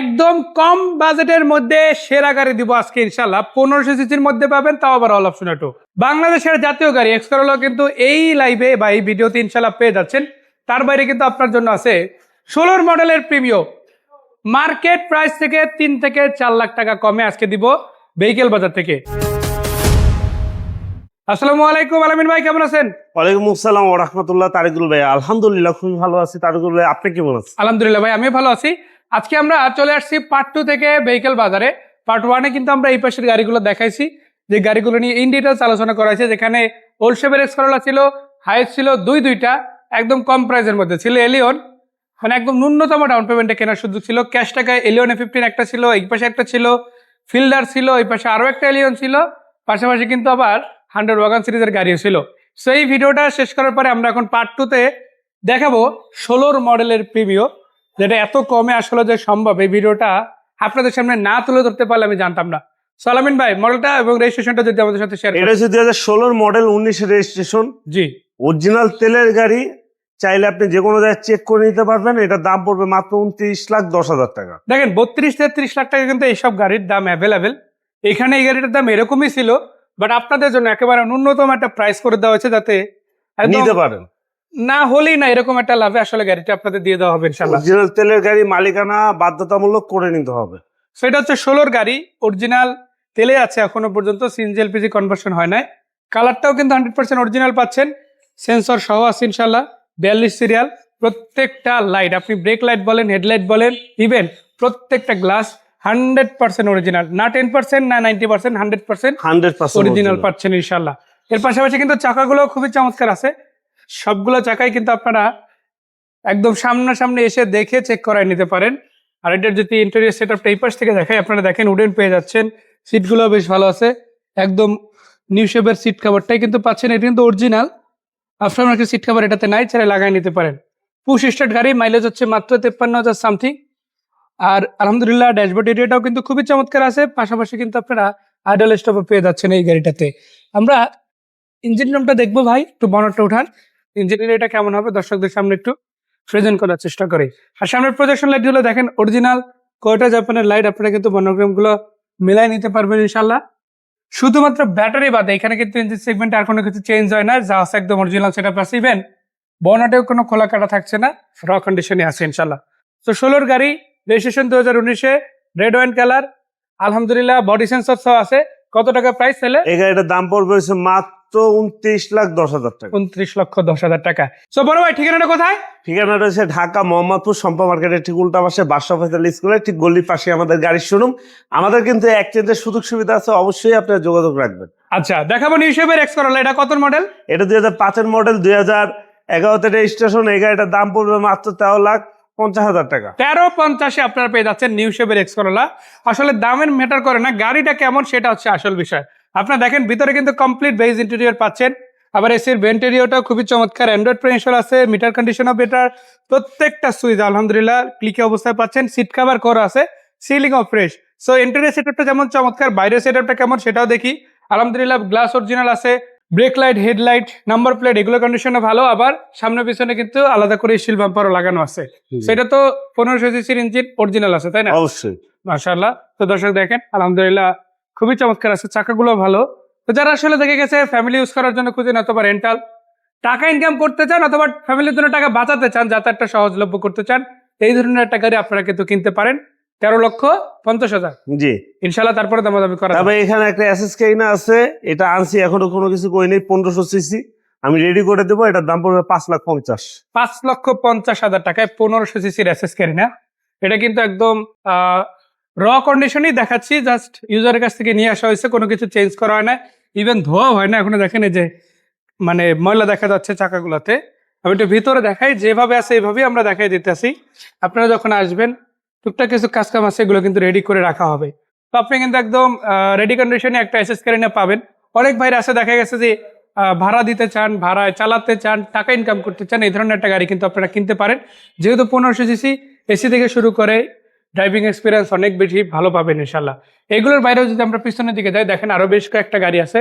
একদম কম বাজেটের মধ্যে সেরা গাড়ি দিব আজকে ইনশাল্লাহ পনেরোশো সিসির মধ্যে পাবেন তাও আবার অল অপশন টু বাংলাদেশের জাতীয় গাড়ি এক্সকরোলা কিন্তু এই লাইভে বা এই ভিডিওতে ইনশাল্লাহ পেয়ে যাচ্ছেন। তার বাইরে কিন্তু আপনার জন্য আছে ষোলোর মডেলের প্রিমিয় মার্কেট প্রাইস থেকে তিন থেকে চার লাখ টাকা কমে আজকে দিব ভেহিকেল বাজার থেকে। আসসালামু আলাইকুম আলামিন ভাই কেমন আছেন? ওয়ালাইকুম আসসালাম রহমতুল্লাহ তারিকুল ভাই। আলহামদুলিল্লাহ খুব ভালো আছি। তারিকুল ভাই আপনি কেমন আছেন? আলহামদুলিল্লাহ ভাই আমি ভালো আছি। আজকে আমরা চলে আসছি পার্ট টু থেকে ভেহিকেল বাজারে। পার্ট ওয়ানে কিন্তু আমরা এই পাশের গাড়িগুলো দেখাইছি, যে গাড়িগুলো নিয়ে ইন ডিটেলস আলোচনা করা হয়েছে, যেখানে ওল্ড শেপের এক্সকরোলা ছিল হাইস ছিল দুই দুইটা, একদম কম প্রাইসের মধ্যে। ছিল এলিয়ন মানে একদম ন্যূনতম ডাউন পেমেন্টে কেনার সুযোগ ছিল। ক্যাশ টাকায় এলিয়ন ফিফটিন একটা ছিল, এই পাশে একটা ছিল ফিল্ডার ছিল, এই পাশে আরও একটা এলিয়ন ছিল, পাশাপাশি কিন্তু আবার হান্ড্রেড ওয়াগান সিরিজের গাড়িও ছিল। সো এই ভিডিওটা শেষ করার পরে আমরা এখন পার্ট টুতে দেখাবো ষোলোর মডেলের প্রিমিয় যেটা এত কমে আসলে যে সম্ভব এই ভিডিওটা আপনাদের সামনে না তুলে ধরতে পারলে আমি জানতাম না। সালামিন ভাই মডেলটা এবং রেজিস্ট্রেশনটা যদি আমাদের সাথে শেয়ার এটা হচ্ছে দুই হাজার ষোলোর মডেল উনিশের রেজিস্ট্রেশন জি। অরিজিনাল তেলের গাড়ি চাইলে আপনি যে কোনো জায়গায় চেক করে নিতে পারবেন। এটার দাম পড়বে মাত্র উনত্রিশ লাখ দশ হাজার টাকা। দেখেন বত্রিশ তেত্রিশ লাখ টাকা কিন্তু এইসব গাড়ির দাম অ্যাভেলেবেল এখানে এই গাড়িটার দাম এরকমই ছিল বাট আপনাদের জন্য একেবারে ন্যূনতম একটা প্রাইস করে দেওয়া হয়েছে যাতে নিতে পারেন। না হলেই না এরকম একটা লাভে আসলে গাড়িটা আপনাদের দিয়ে দেওয়া হবে ইনশাল্লাহ অরিজিনাল তেলের গাড়ি মালিকানা বাধ্যতামূলক করে নিতে হবে। সেটা হচ্ছে ষোলোর গাড়ি অরিজিনাল তেলে আছে এখনও পর্যন্ত সিএনজি এলপিজি কনভার্সন হয় নাই। কালারটাও কিন্তু হান্ড্রেড পার্সেন্ট অরিজিনাল পাচ্ছেন। সেন্সর সহ আছে ইনশাল্লাহ বিয়াল্লিশ সিরিয়াল প্রত্যেকটা লাইট আপনি ব্রেক লাইট বলেন হেডলাইট বলেন ইভেন প্রত্যেকটা গ্লাস হান্ড্রেড পার্সেন্ট অরিজিনাল না টেন পার্সেন্ট না ninety percent hundred percent hundred percent original পাচ্ছেন ইনশাল্লাহ এর পাশাপাশি কিন্তু চাকাগুলো খুবই চমৎকার আছে। সবগুলো চাকাই কিন্তু আপনারা একদম সামনাসামনি এসে দেখে চেক করায় নিতে পারেন। আর এটার যদি ইন্টেরিয়র সেট আপটা এই পাশ থেকে দেখায় আপনারা দেখেন উডেন পেয়ে যাচ্ছেন। সিটগুলো বেশ ভালো আছে। একদম নিউ শেপের সিট কাভারটাই কিন্তু পাচ্ছেন। এটা কিন্তু original after market seat cover এটাতে নাই ছেড়ে লাগাই নিতে পারেন। পুশ স্টার্ট গাড়ি মাইলেজ হচ্ছে মাত্র তেপ্পান্ন হাজার সামথিং আর আলহামদুলিল্লাহ ড্যাশবোর্ড এরিয়াটাও কিন্তু খুবই চমৎকার আছে। পাশাপাশি কিন্তু আপনারা আইডল স্টপও পেয়ে যাচ্ছেন এই গাড়িটাতে। আমরা ইঞ্জিন রুমটা দেখব ভাই, একটু বনরটা উঠান। ইঞ্জিন এরিয়াটা কেমন হবে দর্শকদের সামনে একটু প্রেজেন্ট করার চেষ্টা করি। আর সামনের প্রজেকশন লাইটগুলো দেখেন অরিজিনাল কয়টা জাপানের লাইট আপনারা কিন্তু মনোগ্রামগুলো মিলাই নিতে পারবেন ইনশাল্লাহ শুধুমাত্র ব্যাটারি বাদে, এখানে কিন্তু ইঞ্জিন সেগমেন্টে আর কোনো কিছু চেঞ্জ হয় না যা আছে একদম অরিজিনাল সেটা প্লাস ইভেন কোনো খোলা কাটা থাকছে না র কন্ডিশনে আছে ইনশাল্লাহ তো ষোলোর গাড়ি রেজিস্ট্রেশন দু হাজার উনিশে রেড ওয়াইন কালার আলহামদুলিল্লাহ বডি সেন্সর সহ আছে। কত টাকা প্রাইস ছেলে এই গাড়িটার দাম পড়বে মাত্র উনত্রিশ লাখ দশ হাজার টাকা। উনত্রিশ লক্ষ দশ হাজার টাকা। সো বড় ভাই ঠিকানাটা কোথায়? ঠিকানাটা হচ্ছে ঢাকা মোহাম্মদপুর সম্পা মার্কেটের ঠিক উল্টা পাশে বাদশা ফেসাল স্কুলের ঠিক গল্লির পাশে আমাদের গাড়ির শোরুম আমাদের কিন্তু এক্সচেঞ্জের সুযোগ সুবিধা আছে অবশ্যই আপনারা যোগাযোগ রাখবেন। আচ্ছা দেখাবো নিউ শেপের এক্স করলা এটা কত মডেল এটা দুই হাজার পাঁচের মডেল দুই হাজার এগারোতে রেজিস্ট্রেশন এই গাড়িটার দাম পড়বে মাত্র তেরো লাখ পঞ্চাশ হাজার টাকা। তেরো পঞ্চাশে আপনারা পেয়ে যাচ্ছেন নিউ শেপের এক্স করলা আসলে দামের ম্যাটার করে না গাড়িটা কেমন সেটা হচ্ছে আসল বিষয়। আপনারা দেখেন ভিতরে কিন্তু কমপ্লিট বেজ ইন্টেরিয়র পাচ্ছেন। আবার এসির ভেন্টেরিয়রটাও খুবই চমৎকার। অ্যান্ড্রয়েড প্রেনশন আছে মিটার কন্ডিশনও বেটার প্রত্যেকটা সুইচ আলহামদুলিল্লাহ ক্লিকে অবস্থায় পাচ্ছেন। সিট কাভার করা আছে সিলিং ও ফ্রেশ সো ইন্টেরিয়র সেটআপটা যেমন চমৎকার বাইরের সেটআপটা কেমন সেটাও দেখি। আলহামদুলিল্লাহ গ্লাস অরিজিনাল আছে brake light headlight number plate এগুলো কন্ডিশনে ভালো। আবার সামনে পিছনে কিন্তু আলাদা করে স্টিল বাম্পারও লাগানো আছে। সেটা তো পনেরোশো সিসির ইঞ্জিন অরিজিনাল আছে তাই না? অবশ্যই। মাশাআল্লাহ। তো দর্শক দেখেন আলহামদুলিল্লাহ খুবই চমৎকার আছে চাকাগুলো ভালো। তো যারা আসলে দেখে গেছে ফ্যামিলি ইউজ করার জন্য খুঁজেন অথবা রেন্টাল টাকা ইনকাম করতে চান অথবা ফ্যামিলির জন্য টাকা বাঁচাতে চান যাতায়াতটা সহজলভ্য করতে চান এই ধরনের একটা গাড়ি আপনারা কিন্তু কিনতে পারেন। তেরো লক্ষ পঞ্চাশ হাজার। জি। ইনশাল্লাহ তারপরে দামাদামি করা তবে এখানে একটা এসএস কেইনা আছে এটা আনছি এখনও কোনো কিছু কই নেই পনেরোশো সিসি আমি রেডি করে দেবো এটার দাম পড়বে পাঁচ লাখ পঞ্চাশ। পাঁচ লক্ষ পঞ্চাশ হাজার টাকায় পনেরোশো সিসির অ্যাসেস ক্যারি না। এটা কিন্তু একদম র কন্ডিশনই দেখাচ্ছি জাস্ট ইউজারের কাছ থেকে নিয়ে আসা হয়েছে, কোনো কিছু চেঞ্জ করা হয় না ইভেন ধোয়া হয় না, এখনও দেখেন যে মানে ময়লা দেখা যাচ্ছে চাকাগুলোতে। আমি একটু ভিতরে দেখাই, যেভাবে আছে এইভাবেই আমরা দেখাই দিতেছি। আপনারা যখন আসবেন, টুকটাক কিছু কাজ কাম আছে, এগুলো কিন্তু রেডি করে রাখা হবে। তো আপনি কিন্তু একদম রেডি কন্ডিশনে একটা এসএস ক্যারি না পাবেন। অনেক ভাইরা আছে, দেখা গেছে যে ভাড়া দিতে চান, ভাড়ায় চালাতে চান, টাকা ইনকাম করতে চান, এই ধরনের একটা গাড়ি কিন্তু আপনারা কিনতে পারেন। যেহেতু পনেরোশো সিসি এসি থেকে শুরু করে ড্রাইভিং এক্সপিরিয়েন্স অনেক বেশি ভালো পাবেন ইনশাল্লাহ এগুলোর বাইরেও যদি আমরা পিছনের দিকে যাই দেখেন আরও বেশ কয়েকটা গাড়ি আছে।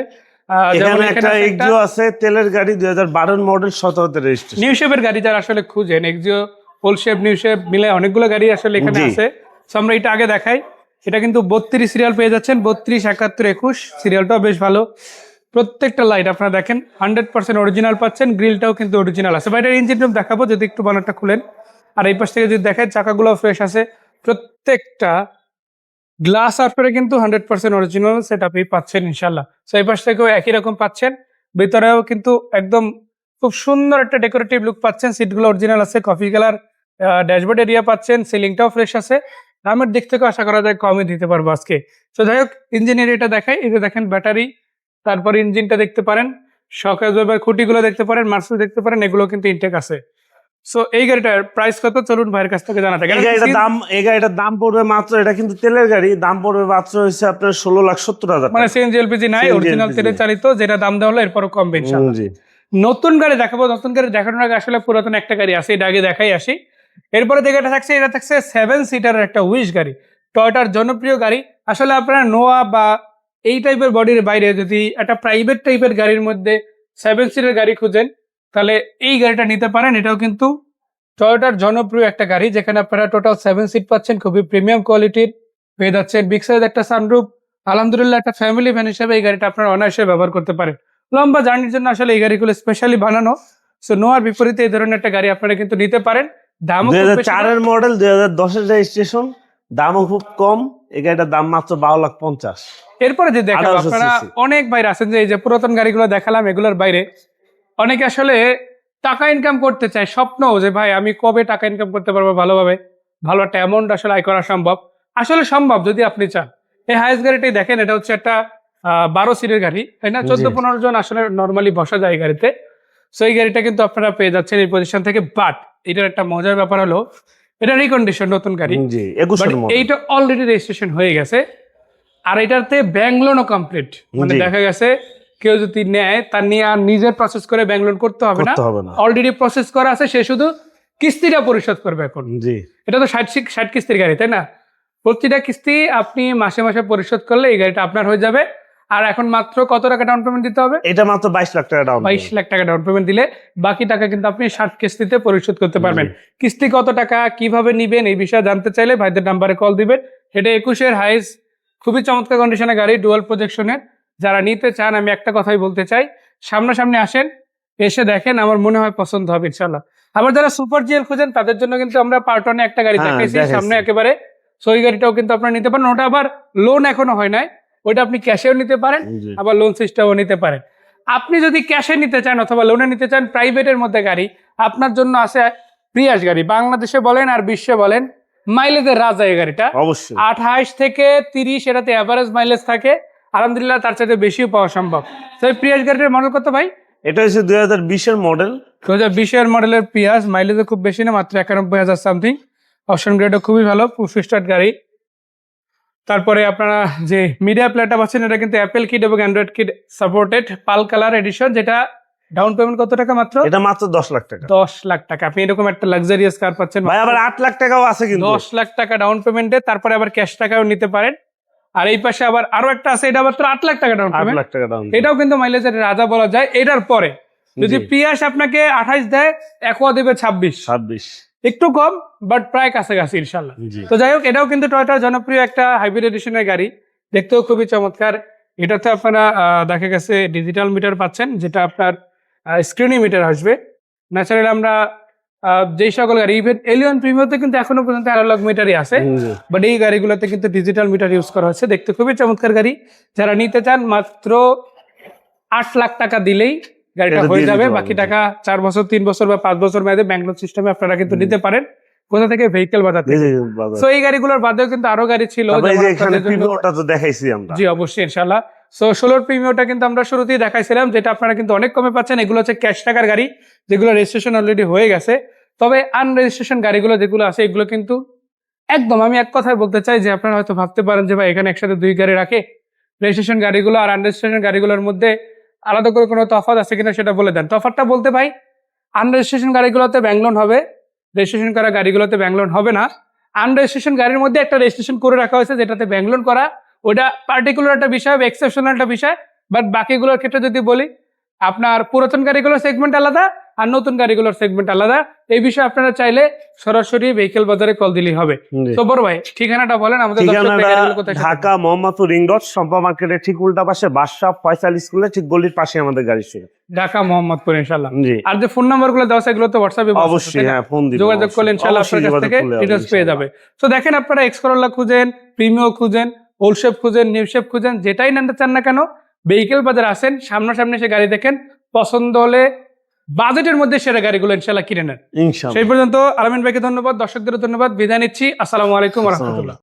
এখানে একটা আছে এক্সিও আছে তেলের গাড়ি দুই হাজার বারোর মডেল সতেরোতে রেজিস্ট্রেশন নিউ শেপের গাড়ি যারা আসলে খুঁজেন Axio whole shape new shape মিলে অনেকগুলো গাড়ি আসলে এখানে আছে। সো আমরা এটা আগে দেখাই। এটা কিন্তু বত্রিশ সিরিয়াল পেয়ে যাচ্ছেন বত্রিশ একাত্তর একুশ। সিরিয়ালটাও বেশ ভালো। প্রত্যেকটা লাইট আপনারা দেখেন হান্ড্রেড পার্সেন্ট অরিজিনাল পাচ্ছেন গ্রিলটাও কিন্তু অরিজিনাল আছে। বা এটার ইঞ্জিন রুম দেখাবো যদি একটু বানারটা খুলেন। আর এই পাশ থেকে যদি দেখেন চাকাগুলো ফ্রেশ আছে। প্রত্যেকটা গ্লাস আপরে কিন্তু হান্ড্রেড পার্সেন্ট অরিজিনাল সেট আপনি পাচ্ছেন ইনশাল্লাহ সো এই পাশ থেকেও একই রকম পাচ্ছেন। ভিতরেও কিন্তু একদম খুব সুন্দর একটা ডেকোরেটিভ লুক পাচ্ছেন। সিটগুলো অরিজিনাল আছে কফি কালার ড্যাশবোর্ড এরিয়া পাচ্ছেন সিলিংটাও ফ্রেশ আছে। দামের দিক থেকে আশা করা যায় কমই দিতে পারব আজকে। তো যাই হোক ইঞ্জিন এরিয়াটা দেখাই। যে দেখেন ব্যাটারি তারপর ইঞ্জিনটা দেখতে পারেন। বা খুঁটিগুলো দেখতে পারেন, মার্সেল দেখতে পারেন, এগুলো কিন্তু ইনটেক আছে। সো এই গাড়িটার প্রাইস কত? চলুন ভাইয়ের কাছ থেকে জানা থাকে এই গাড়িটার দাম এই গাড়িটার দাম পড়বে মাত্র এটা কিন্তু তেলের গাড়ি দাম পড়বে মাত্র হচ্ছে আপনার ষোলো লাখ সত্তর হাজার মানে সিএনজি এলপিজি নাই অরিজিনাল তেলে চালিত যেটা দাম দেওয়া হলো এরপরও কমবে জি। নতুন গাড়ি দেখাবো নতুন গাড়ি দেখানোর আগে আসলে পুরাতন একটা গাড়ি আছে এটা আগে দেখাই আসি। এরপরে যে গাড়িটা থাকছে এটা থাকছে সেভেন সিটারের একটা উইশ গাড়ি টয়টার জনপ্রিয় গাড়ি। আসলে আপনারা নোয়া বা এই টাইপের বডির বাইরে যদি একটা প্রাইভেট টাইপের গাড়ির মধ্যে সেভেন সিটের গাড়ি খুঁজেন তাহলে এই গাড়িটা নিতে পারেন। এটাও কিন্তু টয়োটার জনপ্রিয় একটা গাড়ি যেখানে আপনারা টোটাল সেভেন সিট পাচ্ছেন। খুবই প্রিমিয়াম কোয়ালিটির পেয়ে যাচ্ছেন বিগ সাইজ একটা সানরুফ আলহামদুলিল্লাহ একটা ফ্যামিলি ভ্যান হিসেবে এই গাড়িটা আপনারা অনায়াসে ব্যবহার করতে পারেন। লম্বা জার্নির জন্য আসলে এই গাড়িগুলো স্পেশালি বানানো। সো নোয়ার বিপরীতে এই ধরনের একটা গাড়ি আপনারা কিন্তু নিতে পারেন। দাম। চারের মডেল দুই হাজার দশের রেজিস্ট্রেশন দামও খুব কম। এই গাড়িটার দাম মাত্র বারো লাখ পঞ্চাশ। এরপরে যে দেখাবো আপনারা অনেক বাইরে আছেন যে এই যে পুরাতন গাড়িগুলো দেখালাম এগুলোর বাইরে। অনেকে আসলে টাকা ইনকাম করতে চায় স্বপ্ন যে ভাই আমি কবে টাকা ইনকাম করতে পারব ভালোভাবে? ভালো একটা অ্যামাউন্ট আসলে আয় করা সম্ভব। আসলে সম্ভব যদি আপনি চান। এই হাইস্ট গাড়িটাই দেখেন এটা হচ্ছে একটা বারো সিটের গাড়ি তাই না? চোদ্দ পনেরো জন আসলে নর্মালি বসা যায় গাড়িতে। সো এই গাড়িটা কিন্তু আপনারা পেয়ে যাচ্ছেন এই পজিশন থেকে। বাট এটার একটা মজার ব্যাপার হলো এটা রিকন্ডিশন নতুন গাড়ি। এইটা অলরেডি রেজিস্ট্রেশন হয়ে গেছে। আর এটাতে ব্যাংক লোনও কমপ্লিট মানে দেখা গেছে কেউ যদি নেয় তার নিয়ে আর নিজের প্রসেস করে ব্যাংক লোন করতে হবে না। অলরেডি প্রসেস করা আছে সে শুধু কিস্তিটা পরিশোধ করবে এখন। জি। এটা তো ষাট ষাট কিস্তির গাড়ি তাই না? প্রতিটা কিস্তি আপনি মাসে মাসে পরিশোধ করলে এই গাড়িটা আপনার হয়ে যাবে। আর এখন মাত্র কত টাকা ডাউন পেমেন্ট দিতে হবে? এটা মাত্র বাইশ লাখ টাকা ডাউন বাইশ লাখ টাকা ডাউন পেমেন্ট দিলে বাকি টাকা কিন্তু আপনি ষাট কিস্তিতে পরিশোধ করতে পারবেন। কিস্তি কত টাকা কীভাবে নিবেন এই বিষয়ে জানতে চাইলে ভাইদের নাম্বারে কল দিবেন। এটা একুশের হাইস খুবই চমৎকার কন্ডিশনের গাড়ি ডুয়াল প্রজেকশনের যারা নিতে চান আমি একটা কথাই বলতে চাই। সামনাসামনি আসেন এসে দেখেন আমার মনে হয় পছন্দ হবে ইনশাল্লাহ আবার যারা সুপার জিএল খুঁজেন তাদের জন্য কিন্তু আমরা পার্টনে একটা গাড়ি হ্যাঁ, দেখাইছি দেখাইছি। সামনে একেবারে। সো ওই গাড়িটাও কিন্তু আপনারা নিতে পারেন। ওটা আবার লোন এখনও হয় নাই। ওইটা আপনি ক্যাশেও নিতে পারেন আবার লোন সিস্টেমও নিতে পারেন। আপনি যদি ক্যাশে নিতে চান অথবা লোনে নিতে চান প্রাইভেটের মধ্যে গাড়ি আপনার জন্য আছে প্রিয়াস গাড়ি। বাংলাদেশে বলেন আর বিশ্বে বলেন মাইলেজের রাজা এই গাড়িটা। অবশ্যই। আঠাইশ থেকে তিরিশ এটাতে অ্যাভারেজ মাইলেজ থাকে। আলহামদুলিল্লাহ তার চাইতে বেশিও পাওয়া সম্ভব। তো প্রিয়াস গাড়িটার মডেল কত ভাই? এটা হচ্ছে দুই হাজার বিশের মডেল দু হাজার বিশের মডেলের পিয়াস মাইলেজও খুব বেশি না মাত্র একানব্বই হাজার সামথিং অপশন গ্রেডও খুবই ভালো স্টার্ট গাড়ি। তারপরে আপনারা যে মিডিয়া প্ল্যাটটা পাচ্ছেন এটা কিন্তু অ্যাপেল কিট এবং অ্যান্ড্রয়েড কিট সাপোর্টেড পাল কালার এডিশন যেটা ডাউন পেমেন্ট কত টাকা মাত্র? এটা মাত্র দশ লাখ টাকা। দশ লাখ টাকা। আপনি এরকম একটা লাক্সারিয়াস কার পাচ্ছেন ভাই আবার আট লাখ টাকাও আছে কিন্তু। দশ লাখ টাকা ডাউন পেমেন্টে তারপরে আবার ক্যাশ টাকাও নিতে পারেন। আর এই পাশে আবার আরও একটা আছে এটা মাত্র আট লাখ টাকা ডাউন পেমেন্ট লাখ টাকা ডাউন এটাও কিন্তু মাইলেজের রাজা বলা যায় এটার পরে। যদি পিয়াস আপনাকে আঠাইশ দেয় একোয়া দেবে ছাব্বিশ। ছাব্বিশ। একটু কম বাট প্রায় কাছাকাছি ইনশাল্লাহ তো যাই হোক এটাও কিন্তু টয়টার জনপ্রিয় একটা হাইব্রিড এডিশনের গাড়ি। দেখতেও খুবই চমৎকার। এটাতে আপনারা দেখা গেছে ডিজিটাল মিটার পাচ্ছেন যেটা আপনার স্ক্রিনি মিটার আসবে। ন্যাচারালি আমরা যেই সকল গাড়ি ইভেন এলিয়ন প্রিমিয়াতে কিন্তু এখনও পর্যন্ত অ্যানালগ মিটারই আছে বাট এই গাড়িগুলোতে কিন্তু ডিজিটাল মিটার ইউজ করা হচ্ছে। দেখতে খুবই চমৎকার গাড়ি। যারা নিতে চান মাত্র আট লাখ টাকা দিলেই গাড়িটা হয়ে যাবে। বাকি টাকা চার বছর তিন বছর বা পাঁচ বছর মেয়াদে ব্যাংক লোন সিস্টেমে আপনারা কিন্তু নিতে পারেন। কোথা থেকে? ভেহিকেল বাজার থেকে। সো এই গাড়িগুলোর বাদেও কিন্তু আরও গাড়ি ছিল। দেখাইছি আমরা। জি অবশ্যই ইনশাল্লাহ সো ষোলোর প্রিমিয়মটা কিন্তু আমরা শুরুতেই দেখাইছিলাম যেটা আপনারা কিন্তু অনেক কমে পাচ্ছেন। এগুলো হচ্ছে ক্যাশ টাকার গাড়ি যেগুলো রেজিস্ট্রেশন অলরেডি হয়ে গেছে। তবে আনরেজিস্ট্রেশন গাড়িগুলো যেগুলো আছে, এগুলো কিন্তু একদম আমি এক কথায় বলতে চাই যে আপনারা হয়তো ভাবতে পারেন যে ভাই এখানে একসাথে দুই গাড়ি রাখে। রেজিস্ট্রেশন গাড়িগুলো আর আনরেজিস্ট্রেশন গাড়িগুলোর মধ্যে আলাদা করে কোনো তফাৎ আছে কিনা সেটা বলে দেন। তফাৎটা বলতে ভাই আনরেজিস্ট্রেশন গাড়িগুলোতে ব্যাংক লোন হবে রেজিস্ট্রেশন করা গাড়িগুলোতে ব্যাংক লোন হবে না। আনরেজিস্ট্রেশন গাড়ির মধ্যে একটা রেজিস্ট্রেশন করে রাখা হয়েছে যেটাতে ব্যাংক লোন করা ওটা পার্টিকুলার একটা বিষয় এক্সেপশনাল একটা বিষয় বাট বাকিগুলোর ক্ষেত্রে যদি বলি আপনার পুরাতন গাড়িগুলোর সেগমেন্ট আলাদা আর নতুন গাড়িগুলোর সেগমেন্ট আলাদা। এই বিষয়ে আপনারা চাইলে সরাসরি ভেহিকেল বাজারে কল দিলেই হবে। তো বড় ভাই ঠিকানাটা বলেন আমাদের ঢাকা মোহাম্মদপুর রিং রোড সম্পা মার্কেটের ঠিক উল্টা পাশে বাদশাহ ফয়সাল স্কুলের ঠিক গলির পাশে আমাদের গাড়ি ছিল। ঢাকা মোহাম্মদপুর ইনশাল্লাহ আর যে ফোন নাম্বারগুলো দেওয়া আছে এগুলো তো হোয়াটসঅ্যাপে অবশ্যই হ্যাঁ ফোন দিন যোগাযোগ করলে ইনশাল্লাহ আপনার কাছ থেকে ডিটেলস পেয়ে যাবে। তো দেখেন আপনারা এক্সকরোলা খুঁজেন প্রিমিও খুঁজেন ওল্ড শেপ খুঁজেন নিউ শেপ খুঁজেন যেটাই নিতে চান না কেন ভেহিকেল বাজার আসেন সামনাসামনি এসে গাড়ি দেখেন। পছন্দ হলে বাজেটের মধ্যে সেরা গাড়িগুলো ইনশাল্লাহ কিনে নেন। সেই পর্যন্ত আলমিন ভাইকে ধন্যবাদ দর্শকদের ধন্যবাদ। বিদায় নিচ্ছি। আসসালামু আলাইকুম। রহমতুল্লাহ।